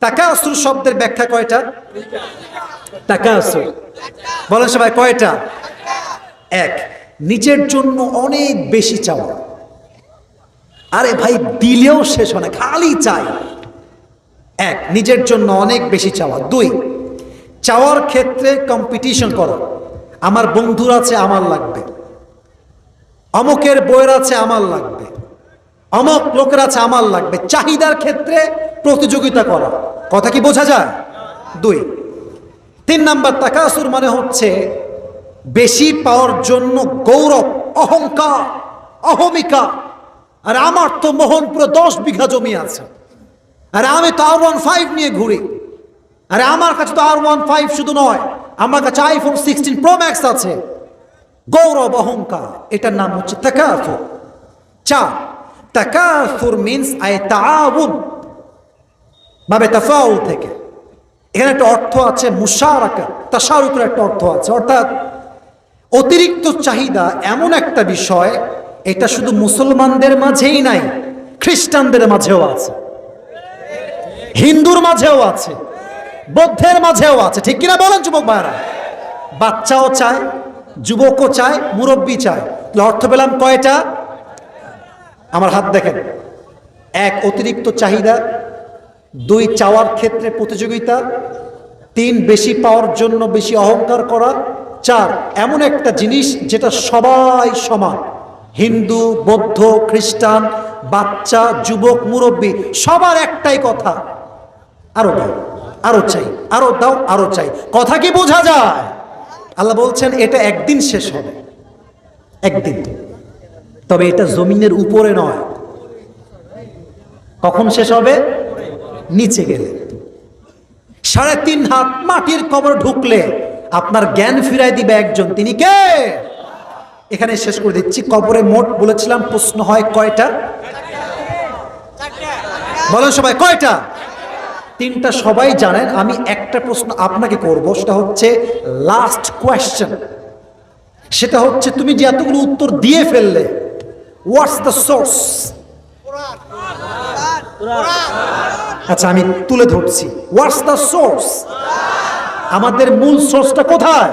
টাকা আসুর শব্দের ব্যাখ্যা কয়টা? টাকা আসুর বলেন সবাই, কয়টা? এক। নিজের জন্য অনেক বেশি চাওয়া। আরে ভাই, দিলেও শেষ হয় না, খালি চাই। এক, নিজের জন্য অনেক বেশি চাওয়া। দুই, চাওয়ার ক্ষেত্রে কম্পিটিশন করো। আমার বন্ধুর আছে, আমার লাগবে। অমকের বইয়ের আছে, আমার লাগবে। অমক লোকের আছে, আমার লাগবে। চাহিদার ক্ষেত্রে প্রতিযোগিতা করা। কথা কি বোঝা যায়? দুই। তিন নাম্বার তাকাসুর মানে হচ্ছে বেশি পাওয়ার জন্য গৌরব, অহংকার, অহমিকা। আর আমার তো মোহনপুরে দশ বিঘা জমি আছে। আরে আমি তো আর ওয়ান ফাইভ নিয়ে ঘুরি। আরে আমার কাছে তো আর ওয়ান ফাইভ শুধু নয়, আমার কাছে আইফোন সিক্সটিন প্রো ম্যাক্স আছে। গৌরব, অহংকার, এটার নাম হচ্ছে তাকাফুর চার তাকাফুর মিন্স আই তাআউন ভাবে তাফাউল থেকে। এখানে একটা অর্থ আছে মুশারাকা তাশারুকের একটা অর্থ আছে। অর্থাৎ অতিরিক্ত চাহিদা এমন একটা বিষয়, এটা শুধু মুসলমানদের মাঝেই নাই, খ্রিস্টানদের মাঝেও আছে। হিন্দুর মাঝেও আছে, বৌদ্ধের মাঝেও আছে। ঠিক কিনা বলেন যুবক ভাইরা বাচ্চাও চায়, যুবকও চায়, মুরব্বী চায়। অর্থ পেলাম কয়টা? আমার হাত দেখেন। এক, অতিরিক্ত চাহিদা দুই চাওয়ার ক্ষেত্রে প্রতিযোগিতা, তিন বেশি পাওয়ার জন্য বেশি অহংকার করা, চার, এমন একটা জিনিস যেটা সবাই সমান। হিন্দু, বৌদ্ধ, খ্রিস্টান, বাচ্চা, যুবক, মুরব্বী, সবার একটাই কথা। আরও দাও, আরও চাই, আরও দাও, আরও চাই। কথা কি বোঝা যায়? আল্লাহ বলছেন, এটা একদিন শেষ হবে। একদিন। তবে এটা জমিনের উপরে নয়। কখন শেষ হবে? নিচে গেলে। সাড়ে তিন হাত মাটির কবর ঢুকলে আপনার জ্ঞান ফিরাই দিবে একজন। তিনি কে? এখানে শেষ করে দিচ্ছি। কবরে মোট বলেছিলাম, প্রশ্ন হয় কয়টা? বলেন সবাই, কয়টা? তিনটা সবাই জানেন, আমি একটা প্রশ্ন আপনাকে করব, সেটা হচ্ছে লাস্ট কোয়েশ্চেন সেটা হচ্ছে, তুমি যে এতগুলো উত্তর দিয়ে ফেললে হোয়াটস দ্য সোর্স আচ্ছা আমি তুলে ধরছি। হোয়াটস দ্য সোর্স আমাদের মূল সোর্সটা কোথায়?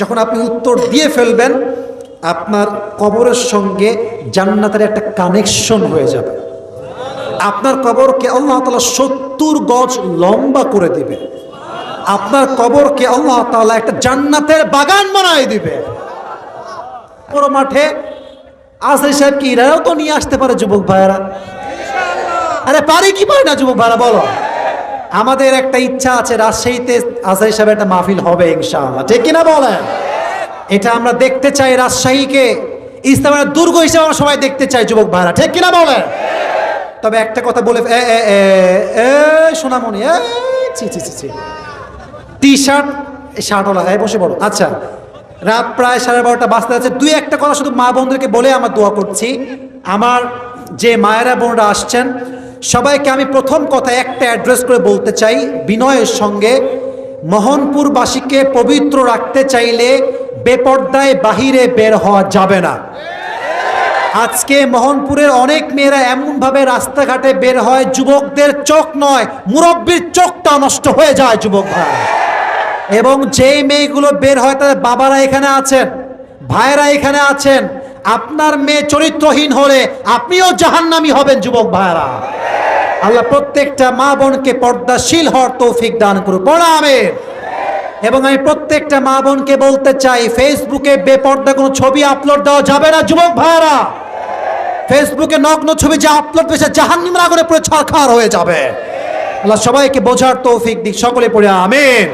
যখন আপনি উত্তর দিয়ে ফেলবেন, আপনার কবরের সঙ্গে জান্নাতের একটা কানেকশন হয়ে যাবে। আপনার কবরকে আল্লাহ তালা সত্তর গজ লম্বা করে দিবে। আপনার কবরকে আল্লাহ তালা একটা জান্নাতের বাগান বানায় দিবে। বড় মাঠে আসাই সাহেব কি এরাও তো নিয়ে আসতে পারে যুবক ভাইয়েরা। আরে পারে কি পারে না, যুবক ভাইরা, বলো। আমাদের একটা ইচ্ছা আছে, রাজশাহীতে আসাই সাহেব একটা মাহফিল হবে, ইনশাআল্লাহ। ঠিক কিনা বলেন? এটা আমরা দেখতে চাই রাজশাহীকে। ইসলামের দুর্গ হিসেবে আমরা সবাই দেখতে চাই, যুবক ভাইরা। ঠিক কিনা বলেন? তবে একটা কথা বলে সোনামণি ছি ছি ছি টি শার্ট শার্টওয়ালা হ্যাঁ বসে পড়ো। আচ্ছা রাত প্রায় সাড়ে বারোটা বাজতে আছে দুই একটা কথা শুধু মা বোনদেরকে বলে আমার দোয়া করছি। আমার যে মায়েরা বোনরা আসছেন সবাইকে আমি প্রথম কথা একটা অ্যাড্রেস করে বলতে চাই। বিনয়ের সঙ্গে মোহনপুরবাসীকে পবিত্র রাখতে চাইলে বেপর্দায় বাহিরে বের হওয়া যাবে না। আজকে মোহনপুরের অনেক মেয়েরা এমনভাবে রাস্তাঘাটে বের হয়, যুবকদের চোখ নয়, মুরব্বীর চোখটা নষ্ট হয়ে যায় যুবক ভাই। এবং যেই মেয়েগুলো বের হয়, তাদের বাবারা এখানে আছেন ভাইরা এখানে আছেন আপনার মেয়ে চরিত্রহীন হলে আপনিও জাহান্নামি হবেন, যুবক ভাইরা আল্লাহ প্রত্যেকটা মা বোনকে পর্দাশীল হওয়ার তৌফিক দান করুন প্রণামে এবং আমি প্রত্যেকটা মা বোনকে বলতে চাই, ফেসবুকে বেপর্দা কোনো ছবি আপলোড দেওয়া যাবে না, যুবক ভাইরা ফেসবুকে নগ্ন ছবি যা আপলোড পেয়েছে জাহান্নিম আগুনে পুরো ছাড়খার হয়ে যাবে। আল্লাহ সবাইকে বোঝার তৌফিক দিক, সকলে পড়ে আমিন।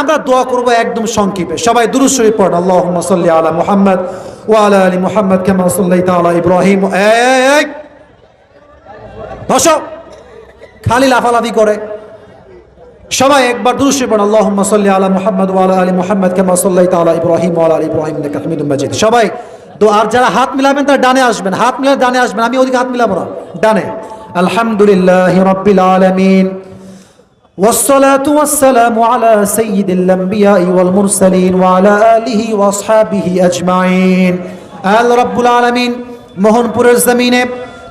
আমরা দোয়া করব একদম সংক্ষেপে। সবাই দুরুদ শরীফ পড়েন। আল্লাহুম্মা সাল্লি আলা মুহাম্মদ। ওয়া আলা মুহাম্মদ কামা সাল্লাইতা আলা ইব্রাহিম। এক বসো। খালি লাফালাফি করে। সবাই একবার দুরুদ শরীফ পড়েন আল্লাহুম্মা সাল্লি আলা মুহাম্মদ ওয়া আলা আলি মুহাম্মদ কামা সাল্লাইতা ইব্রাহিম ওয়া আলা আলি ইব্রাহিম ইন্নাকা মাজিদ। সবাই তো আর যারা হাত মিলাবেন তারা ডানে আসবেন। হাত মিলালে ডানে আসবেন। আমি ওদিকে হাত মিলাবো না। ডানে। আলহামদুলিল্লাহ রাব্বিল আলামিন। والصلاة والسلام على سيد الأنبياء والمرسلين وعلى آله وأصحابه أجمعين আল রব্বুল আলমিন মোহনপুরের জমিনে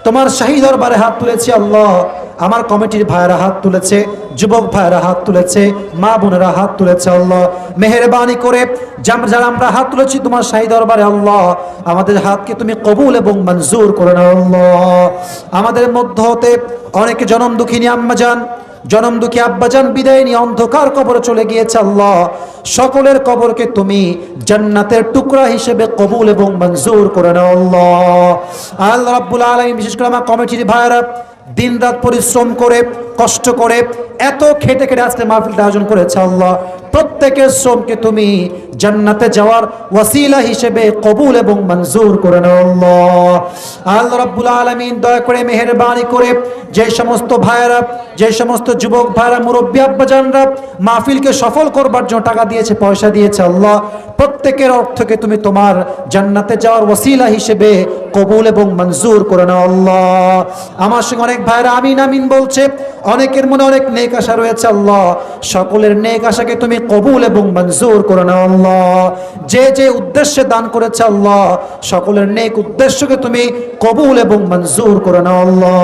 তোমার শাহী দরবারে হাত তুলেছি আল্লাহ আমার কমিটির ভাইয়েরা হাত তুলেছে যুবক ভাইয়েরা হাত তুলেছে মা বোনেরা হাত তুলেছে আল্লাহ মেহরবানি করে যাম- যারা আমরা হাত তুলেছি তোমার শাহী দরবারে আল্লাহ আমাদের হাতকে তুমি কবুল এবং মঞ্জুর করে নাও আল্লাহ আমাদের মধ্য হতে অনেকে জনম দুঃখিনী আম্মা যান জনম দুঃখী আব্বাজান বিদায় নিয়ে অন্ধকার কবর চলে গিয়েছে আল্লাহ। সকলের কবরকে তুমি জান্নাতের টুকরা হিসেবে কবুল এবং মঞ্জুর করে নাও আল্লাহ। আল্লাহ রাব্বুল আলামিন, বিশেষ করে আমার কমিটির ভাইয়েরা দিন রাত পরিশ্রম করে কষ্ট করে এত খেটে খেটে আজকে মাহফিলটা আয়োজন করেছে আল্লাহ। প্রত্যেকের শ্রমকে তুমি জান্নাতে যাওয়ার ওয়াসিলা হিসেবে কবুল এবং মঞ্জুর করে আল্লাহ। আল্লাহ রাব্বুল আলামিন দয়া করে মেহেরবানি করে যে সমস্ত ভাইয়েরা, যে সমস্ত যুবক ভাইয়েরা, মুরব্বী আব্বাজানরা মাহফিলকে সফল করবার জন্য টাকা দিয়েছে, পয়সা দিয়েছে আল্লাহ। প্রত্যেকের অর্থকে তুমি তোমার জান্নাতে যাওয়ার ওয়াসিলা হিসেবে কবুল এবং মঞ্জুর করে নাও আল্লাহ। আমার সঙ্গে অনেক ভাইয়েরা আমিন আমিন বলছে অনেকের মনে অনেক নেক আশা রয়েছে, আল্লাহ। সকলের নেক আশাকে তুমি কবুল এবং মঞ্জুর করে নাও, আল্লাহ। যে যে উদ্দেশ্যে দান করেছে, আল্লাহ, সকলের নেক উদ্দেশ্যকে তুমি কবুল এবং মঞ্জুর করে নাও, আল্লাহ।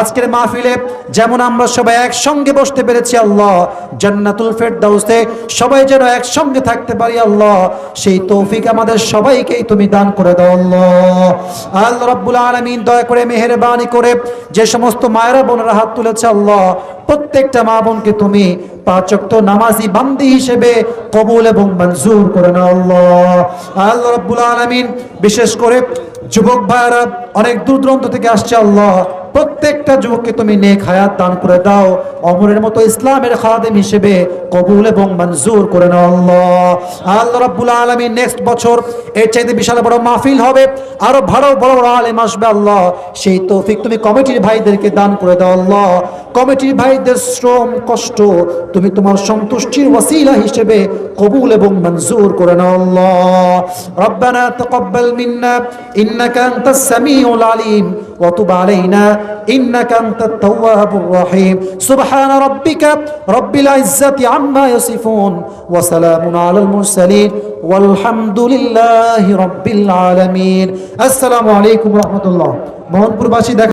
আজকের মাহফিলে যেমন আমরা সবাই একসঙ্গে বসতে পেরেছি, আল্লাহ, জান্নাতুল ফেরদাউসে সবাই যেন একসঙ্গে থাকতে পারি, আল্লাহ, সেই তৌফিক আমাদের সবাইকেই তুমি দান করে দাও, আল্লাহ। আল্লাহ রাব্বুল আলামিন দয়া করে, মেহেরবানি করে যে সমস্ত মায়েরা, বোনেরা হাত তুলেছে, আল্লাহ প্রত্যেকটা মা বোনকে তুমি পাঁচক্ত নামাজি বান্দি হিসেবে কবুল এবং মঞ্জুর করে নাও আল্লাহ। আল্লাহ রাব্বুল আলমিন, বিশেষ করে যুবক ভাইয়ারা অনেক দূর দূরান্ত থেকে আসছে আল্লাহ। প্রত্যেকটা যুবককে তুমি নেক হায়াত দান করে দাও। অমরের মতো ইসলামের খাদেম হিসেবে কবুল এবং মঞ্জুর করে নাও আল্লাহ। আল্লাহ রাব্বুল আলামিন নেক্সট বছর এর চাইতে বিশাল বড় মাহফিল হবে। আরও ভালো বড় বড় আলেম আসবে আল্লাহ। সেই তৌফিক তুমি কমিটির ভাইদেরকে দান করে দাও আল্লাহ। কমিটির ভাইদের শ্রম, কষ্ট তুমি তোমার সন্তুষ্টির ওয়াসিলা হিসেবে কবুল এবং মঞ্জুর করে নাও আল্লাহ। রব্বানা তাকাব্বাল মিন্না, ইন্নাকা আনতাস সামিউল আলিম, ওয়া তুব আলাইনা। إنك أنت التواب الرحيم سبحان ربك رب العزة عما يصفون وسلام على المرسلين والحمد لله رب العالمين السلام عليكم ورحمة الله মোহনপুরবাসী দেখ